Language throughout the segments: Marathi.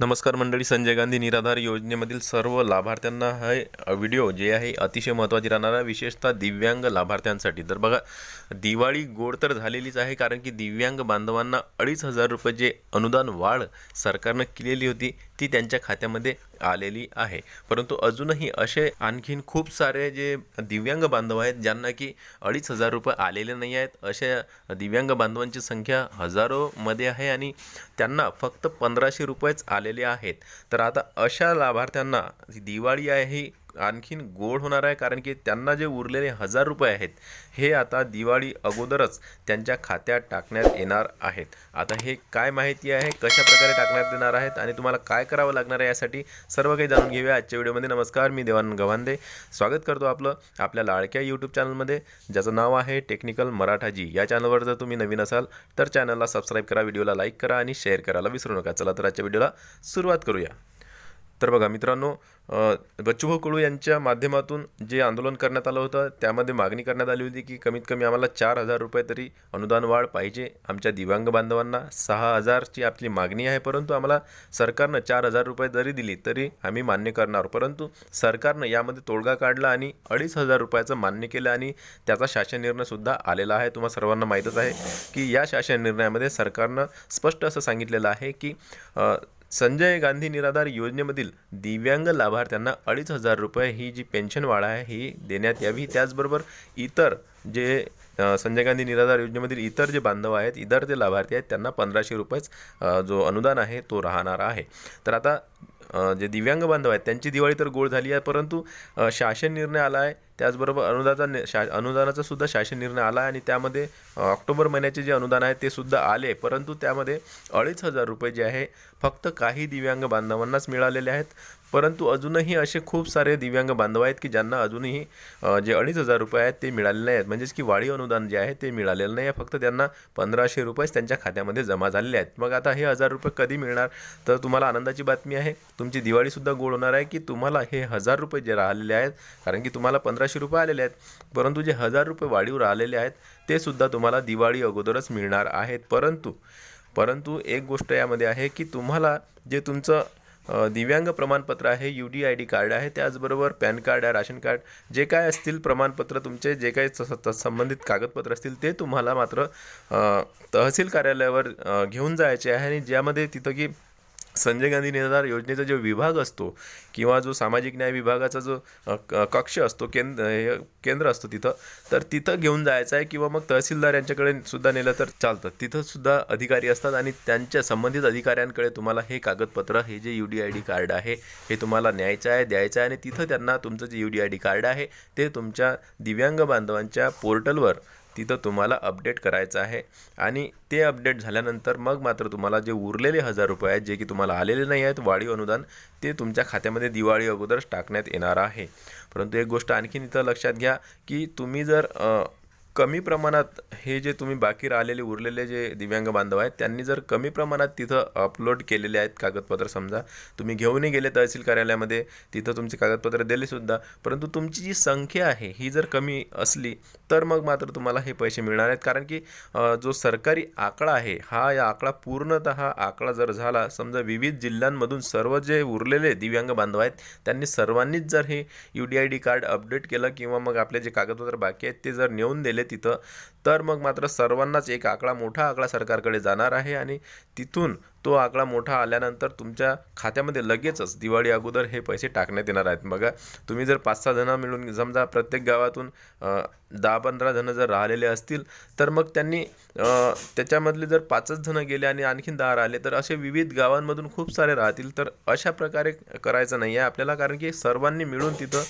नमस्कार मंडळी संजय गांधी निराधार योजनेमधील सर्व लाभार्थ्यांना हा व्हिडिओ जे आहे अतिशय महत्त्वाची राहणार आहे विशेषतः दिव्यांग लाभार्थ्यांसाठी. तर बघा दिवाळी गोड तर झालेलीच आहे कारण की दिव्यांग बांधवांना अडीच हजार रुपये जे अनुदान वाढ सरकारनं केलेली होती. ती त्यांच्या खात्यामध्ये आलेली आहे. परंतु अजूनही असे आणखीन खूप सारे जे दिव्यांग बांधव आहेत ज्यांना की अडीच हजार रुपये आलेले नाही आहेत अशा दिव्यांग बांधवांची संख्या हजारोमध्ये आहे आणि त्यांना फक्त पंधराशे रुपयेच आलेले आहेत. तर आता अशा लाभार्थ्यांना दिवाळी आहे ही आणखीन गोड होणार आहे कारण की त्यांना जे उरलेले हजार रुपये आहेत हे आता दिवाळी अगोदरच त्यांच्या खात्यात टाकण्यात येणार आहेत. आता हे काय माहिती आहे कशा प्रकारे टाकण्यात येणार आहेत आणि तुम्हाला काय करावं लागणार आहे यासाठी सर्व काही जाणून घेऊया आजच्या व्हिडिओमध्ये. नमस्कार मी देवानंद गव्हांदे. स्वागत करतो आपलं आपल्या लाडक्या यूट्यूब चॅनलमध्ये ज्याचं नाव आहे टेक्निकल मराठाजी. या चॅनलवर जर तुम्ही नवीन असाल तर चॅनलला सबस्क्राईब करा व्हिडिओला लाईक करा आणि शेअर करायला विसरू नका. चला तर आजच्या व्हिडिओला सुरुवात करूया. तर बघा मित्रांनो बच्चूभाऊ कडू यांच्या माध्यमातून जे आंदोलन करण्यात आलं होतं त्यामध्ये मागणी करण्यात आली होती की कमीत कमी आम्हाला चार हजार रुपये तरी अनुदान वाढ पाहिजे. आमच्या दिव्यांग बांधवांना सहा हजारची आपली मागणी आहे परंतु आम्हाला सरकारनं चार हजार रुपये जरी दिली तरी आम्ही मान्य करणार परंतु सरकारनं यामध्ये तोडगा काढला आणि अडीच हजार रुपयाचं मान्य केलं आणि त्याचा शासन निर्णयसुद्धा आलेला आहे. तुम्हा सर्वांना माहीतच आहे की या शासन निर्णयामध्ये सरकारनं स्पष्ट असं सांगितलेलं आहे की संजय गांधी निराधार योजनेमधील दिव्यांग लाभार्थ्यांना अडीच हजार रुपये ही जी पेन्शन वाढ आहे ही देण्यात यावी. त्याचबरोबर इतर जे संजय गांधी निराधार योजनेमधील इतर जे बांधव आहेत इतर जे लाभार्थी आहेत त्यांना पंधराशे रुपयेच जो अनुदान आहे तो राहणार आहे. तर आता जे दिव्यांग बांधव आहेत त्यांची दिवाळी तर गोड झाली आहे परंतु शासन निर्णय आला आहे. त्याचबरोबर अनुदानाचा नि- शा अनुदानाचा सुद्धा शासन निर्णय आला आहे आणि त्यामध्ये ऑक्टोबर महिन्याचे जे अनुदान आहे ते सुद्धा आले. परंतु त्यामध्ये अडीच हजार रुपये जे आहे फक्त काही दिव्यांग बांधवांनाच मिळालेले आहेत. परंतु अजूनही असे खूप सारे दिव्यांग बांधव आहेत की ज्यांना अजूनही जे अडीच हजार रुपये आहेत ते मिळालेले नाही आहेत म्हणजेच की वाढीव अनुदान जे आहे ते मिळालेलं नाही आहे. फक्त त्यांना पंधराशे रुपयेच त्यांच्या खात्यामध्ये जमा झालेले आहेत. मग आता हे हजार रुपये कधी मिळणार? तर तुम्हाला आनंदाची बातमी आहे. तुमची दिवाळीसुद्धा गोड होणार आहे की तुम्हाला हे हजार रुपये जे राहिलेले आहेत कारण की तुम्हाला पंधराशे रुपये आलेले आहेत परंतु जे हजार रुपये वाढीव राहिलेले आहेत ते सुद्धा तुम्हाला दिवाळी अगोदरच मिळणार आहेत. परंतु परंतु एक गोष्ट यामध्ये आहे की तुम्हाला जे तुमचं दिव्यांग प्रमाणपत्र आहे U D I D card आहे त्याचबरोबर पॅन कार्ड आहे राशन कार्ड. जे काय असतील प्रमाणपत्र तुमचे जे काही स- संबंधित कागदपत्र असतील ते तुम्हाला मात्र तहसील कार्यालयावर घेऊन जायचे आहे आणि ज्यामध्ये तिथं की संजय गांधी निराधार योजनेचा जो विभाग असतो किंवा जो सामाजिक न्याय विभागाचा जो क- कक्ष असतो केंद्र हे केंद्र असतो तिथं तर तिथं घेऊन जायचं आहे किंवा मग तहसीलदार यांच्याकडे सुद्धा नेलं तर चालतं. तिथं सुद्धा अधिकारी असतात आणि त्यांच्या संबंधित अधिकाऱ्यांकडे तुम्हाला हे कागदपत्र हे जे U D I D card आहे हे तुम्हाला न्यायचं आहे द्यायचं आहे आणि तिथं त्यांना तुमचं जे U D I D card आहे ते तुमच्या दिव्यांग बांधवांच्या पोर्टलवर तिथं तुम्हाला अपडेट करायचं आहे. आणि ते अपडेट झाल्यानंतर मग मात्र तुम्हाला जे उरलेले हजार रुपये आहेत जे की तुम्हाला आलेले नाही आहेत वाढीव अनुदान ते तुमच्या खात्यामध्ये दिवाळी अगोदरच टाकण्यात येणार आहे. परंतु एक गोष्ट आणखीन इथं लक्षात घ्या की तुम्ही जर कमी प्रमाणात हे जे तुम्ही बाकी राहिलेले उरलेले जे दिव्यांग बांधव आहेत त्यांनी जर कमी प्रमाणात तिथं अपलोड केलेले आहेत कागदपत्र समजा तुम्ही घेऊनही गेले तहसील कार्यालयामध्ये तिथं तुमचे कागदपत्र दिलेसुद्धा परंतु तुमची जी संख्या आहे ही जर कमी असली तर मग मात्र तुम्हाला हे पैसे मिळणार आहेत. कारण की जो सरकारी आकडा आहे हा या आकडा पूर्णतः आकडा जर झाला समजा विविध जिल्ह्यांमधून सर्व जे उरलेले दिव्यांग बांधव आहेत त्यांनी सर्वांनीच जर हे U D I D card update केलं किंवा मग आपले जे कागदपत्र बाकी आहेत ते जर नेऊन दिले तिथं. तर मग मात्र सर्वांनाच एक आकडा मोठा आकडा सरकारकडे जाणार आहे आणि तिथून तो आकडा मोठा आल्यानंतर तुमच्या खात्यामध्ये लगेचच दिवाळी अगोदर हे पैसे टाकण्यात येणार आहेत. बघा तुम्ही जर पाच सहा जणं मिळून समजा प्रत्येक गावातून दहा पंधरा जणं जर राहिलेले असतील तर मग त्यांनी त्याच्यामधले जर पाचच जणं गेले आणि आणखीन दहा राहिले तर असे विविध गावांमधून खूप सारे राहतील. तर अशा प्रकारे करायचं नाही आहे आपल्याला कारण की सर्वांनी मिळून तिथं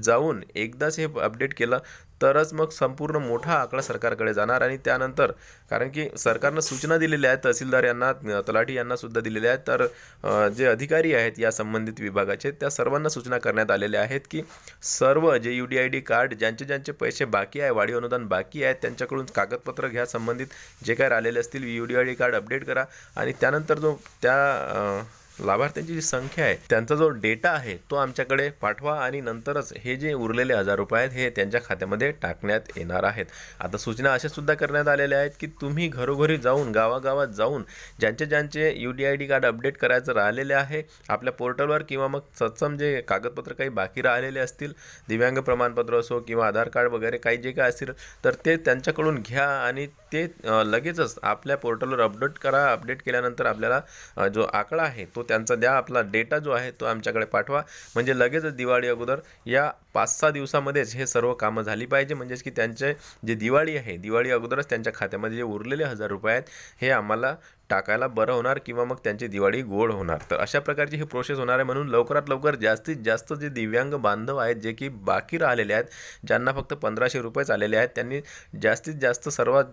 जाऊन एकदाच हे अपडेट केलं तरच मग संपूर्ण मोठा आकडा सरकारकडे जाणार आणि त्यानंतर कारण की सरकारनं सूचना दिलेल्या आहेत तहसीलदार यांना तलाठी यांना सुद्धा दिलेल्या आहेत. तर जे अधिकारी आहेत या संबंधित विभागाचे त्या सर्वांना सूचना करण्यात आलेल्या आहेत की सर्व जे U D I D card ज्यांचे ज्यांचे पैसे बाकी आहे वाढीव अनुदान बाकी आहेत त्यांच्याकडून कागदपत्र घ्या संबंधित जे काय राहिलेले असतील U D I D card update करा. आणि त्यानंतर जो त्या लाभार्थ्यांची जी संख्या आहे त्यांचा जो डेटा आहे तो आमच्याकडे पाठवा आणि नंतरच हे जे उरलेले हजार रुपये आहेत हे त्यांच्या खात्यामध्ये टाकण्यात येणार आहेत. आता सूचना अशा सुद्धा करण्यात आलेल्या आहेत की तुम्ही घरोघरी जाऊन गावागावात जाऊन ज्यांचे ज्यांचे U D I D card update करायचं राहिलेले आहे आपल्या पोर्टलवर किंवा मग सत्सम जे कागदपत्र काही बाकी राहिलेले असतील दिव्यांग प्रमाणपत्र असो किंवा आधार कार्ड वगैरे काही जे काय असतील तर ते त्यांच्याकडून घ्या आणि ते लगेचच आपल्या पोर्टलवर अपडेट करा. अपडेट केल्यानंतर आपल्याला जो आकडा आहे तो त्यांचा द्या आपला डेटा जो आहे तो आमच्याकडे पाठवा. म्हणजे लगेचच दिवाळी अगोदर या पाच सहा दिवसामध्येच हे सर्व कामं झाली पाहिजे. म्हणजेच की त्यांचे जे दिवाळी आहे दिवाळी अगोदरच त्यांच्या खात्यामध्ये जे उरलेले हजार रुपये आहेत हे आम्हाला टाकायला बरं होणार किंवा मग त्यांची दिवाळी गोड होणार. तर अशा प्रकारची ही प्रोसेस होणार आहे म्हणून लवकरात लवकर जास्तीत जास्त जे दिव्यांग बांधव आहेत जे की बाकी राहिलेले आहेत ज्यांना फक्त पंधराशे रुपयेच आलेले आहेत त्यांनी जास्तीत जास्त सर्वात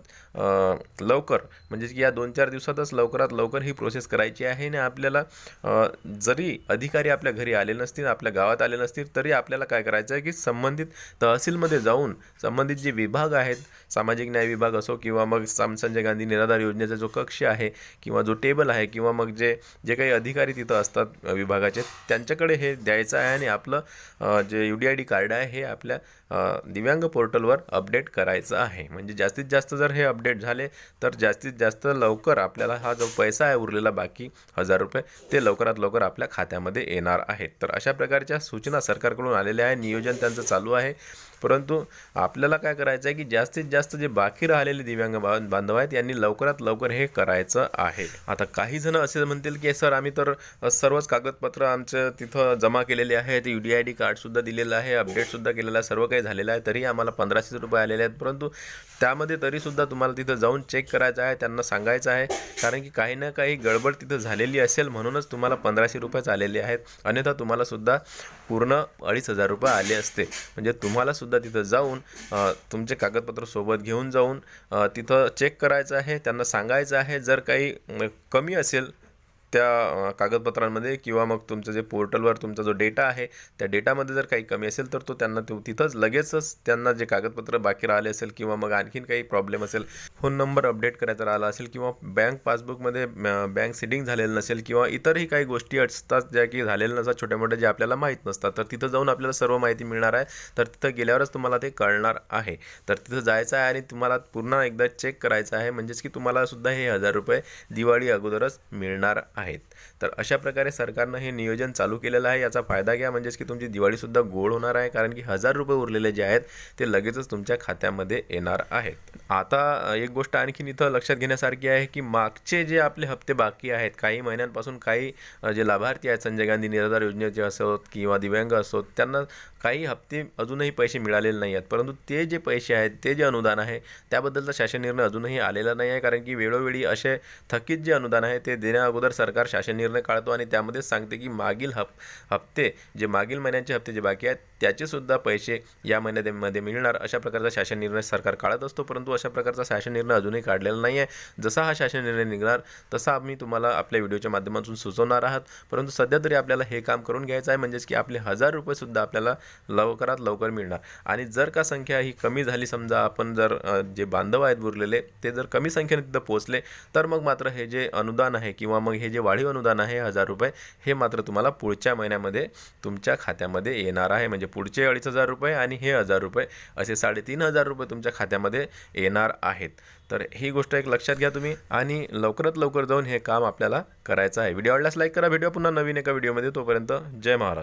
लवकर म्हणजे की या दोन चार दिवसातच लवकरात लवकर ही प्रोसेस करायची आहे आणि आपल्याला जरी अधिकारी आपल्या घरी आले नसतील आपल्या गावात आले नसतील तरी आपल्याला काय करायचं? आहे की संबंधित तहसीलमध्ये जाऊन संबंधित जे विभाग आहेत सामाजिक न्याय विभाग असो किंवा मग साम संजय गांधी निराधार योजनेचा जो कक्ष आहे किंवा जो टेबल आहे किंवा मग जे जे काही अधिकारी तिथं असतात विभागाचे त्यांच्याकडे हे द्यायचं आहे आणि आपलं जे U D I D card आहे हे आपल्या दिव्यांग पोर्टलवर अपडेट करायचं आहे. म्हणजे जास्तीत जास्त जर हे अपडेट झाले तर जास्तीत जास्त लवकर आपल्याला हा जो पैसा आहे उरलेला बाकी हजार रुपये ते लवकरात लवकर आपल्या खात्यामध्ये येणार आहेत. तर अशा प्रकारच्या सूचना सरकारकडून आलेल्या आहे. नियोजन नियोजन त्यांचं चालू आहे. परंतु आपल्याला काय करायचं आहे की जास्तीत जास्त जे बाकी राहिलेले दिव्यांग बांधव आहेत यांनी लवकरात लवकर हे करायचं आहे. आता काही जण असे म्हणतील की सर आम्ही तर सर्वच कागदपत्र आमचं तिथं जमा केलेले आहेत यू डी आय डी कार्डसुद्धा दिलेलं आहे अपडेटसुद्धा केलेलं आहे सर्व काही झालेलं आहे तरी आम्हाला पंधराशे रुपये आलेले आहेत. परंतु त्यामध्ये तरीसुद्धा तुम्हाला तिथं जाऊन चेक करायचं आहे त्यांना सांगायचं आहे. कारण की काही ना काही गडबड तिथं झालेली असेल म्हणूनच तुम्हाला पंधराशे रुपयेच आलेले आहेत. अन्यथा तुम्हाला सुद्धा पूर्ण अडीच हजार रुपये आले असते. म्हणजे तुम्हाला सुद्धा तिथं जाऊन तुमचे कागदपत्र सोबत घेऊन जाऊन तिथं चेक करायचं आहे त्यांना सांगायचं आहे. जर काही कमी असेल त्या कागदपत्रांमध्ये किंवा मग तुमचं जे पोर्टलवर तुमचा जो डेटा आहे त्या डेटामध्ये जर काही कमी असेल तर तो त्यांना तो तिथंच लगेचच त्यांना जे कागदपत्र बाकी राहिले असेल किंवा मग आणखीन काही प्रॉब्लेम असेल फोन नंबर अपडेट करायचा राहिला असेल किंवा बँक पासबुकमध्ये बँक सिटिंग झालेलं नसेल किंवा इतरही काही गोष्टी असतात ज्या की झालेल्या नसतात छोट्या मोठ्या जे आपल्याला माहीत नसतात तर तिथं जाऊन आपल्याला सर्व माहिती मिळणार आहे. तर तिथं गेल्यावरच तुम्हाला ते कळणार आहे. तर तिथं जायचं आहे आणि तुम्हाला पुन्हा एकदा चेक करायचं आहे. म्हणजेच की तुम्हाला सुद्धा हे हजार रुपये दिवाळी अगोदरच मिळणार आहेत. तर अशा प्रकारे सरकारनं हे नियोजन चालू केलेलं आहे. याचा फायदा घ्या. म्हणजेच की तुमची दिवाळीसुद्धा गोड होणार आहे कारण की हजार रुपये उरलेले जे आहेत ते लगेचच तुमच्या खात्यामध्ये येणार आहेत. आता एक गोष्ट आणखीन इथं लक्षात घेण्यासारखी आहे की मागचे जे आपले हप्ते बाकी आहेत काही महिन्यांपासून काही जे लाभार्थी आहेत संजय गांधी निराधार योजनेचे असोत किंवा दिव्यांग असोत त्यांना काही हप्ते अजूनही पैसे मिळालेले नाही आहेत. परंतु ते जे पैसे आहेत ते जे अनुदान आहे त्याबद्दलचा शासन निर्णय अजूनही आलेला नाही आहे कारण की वेळोवेळी असे थकीत जे अनुदान आहे ते देण्या अगोदर सरकार सरकार शासन निर्णय काढतो आणि त्यामध्येच सांगते की मागील हप हप्ते जे मागील महिन्यांचे हप्ते जे बाकी आहेत त्याचेसुद्धा पैसे या महिन्यामध्ये मिळणार अशा प्रकारचा शासन निर्णय सरकार काढत असतो. परंतु अशा प्रकारचा शासन निर्णय अजूनही काढलेला नाही आहे जसा हा शासन निर्णय निघणार तसा आम्ही तुम्हाला आपल्या व्हिडिओच्या माध्यमातून सुचवणार आहात. परंतु सध्या तरी आपल्याला हे काम करून घ्यायचं आहे. म्हणजेच की आपले हजार रुपयेसुद्धा आपल्याला लवकरात लवकर मिळणार. आणि जर का संख्या ही कमी झाली समजा आपण जर जे बांधव आहेत उरलेले ते जर कमी संख्येने तिथं पोहोचले तर मग मात्र हे जे अनुदान आहे किंवा मग हे जे म्हणजे वाढीव अनुदान आहे हजार रुपये. हे मात्र तुम्हाला पुढच्या महिन्यामध्ये तुमच्या खात्यामध्ये येणार आहे. म्हणजे पुढचे अडीच हजार रुपये आणि हे हजार रुपये असे साडेतीन हजार रुपये तुमच्या खात्यामध्ये येणार आहेत. तर ही गोष्ट एक लक्षात घ्या तुम्ही आणि लवकरात लवकर जाऊन हे काम आपल्याला करायचं आहे. व्हिडिओ आवडल्यास लाईक करा. व्हिडिओ पुन्हा नवीन एका व्हिडिओमध्ये. तोपर्यंत जय महाराष्ट्र.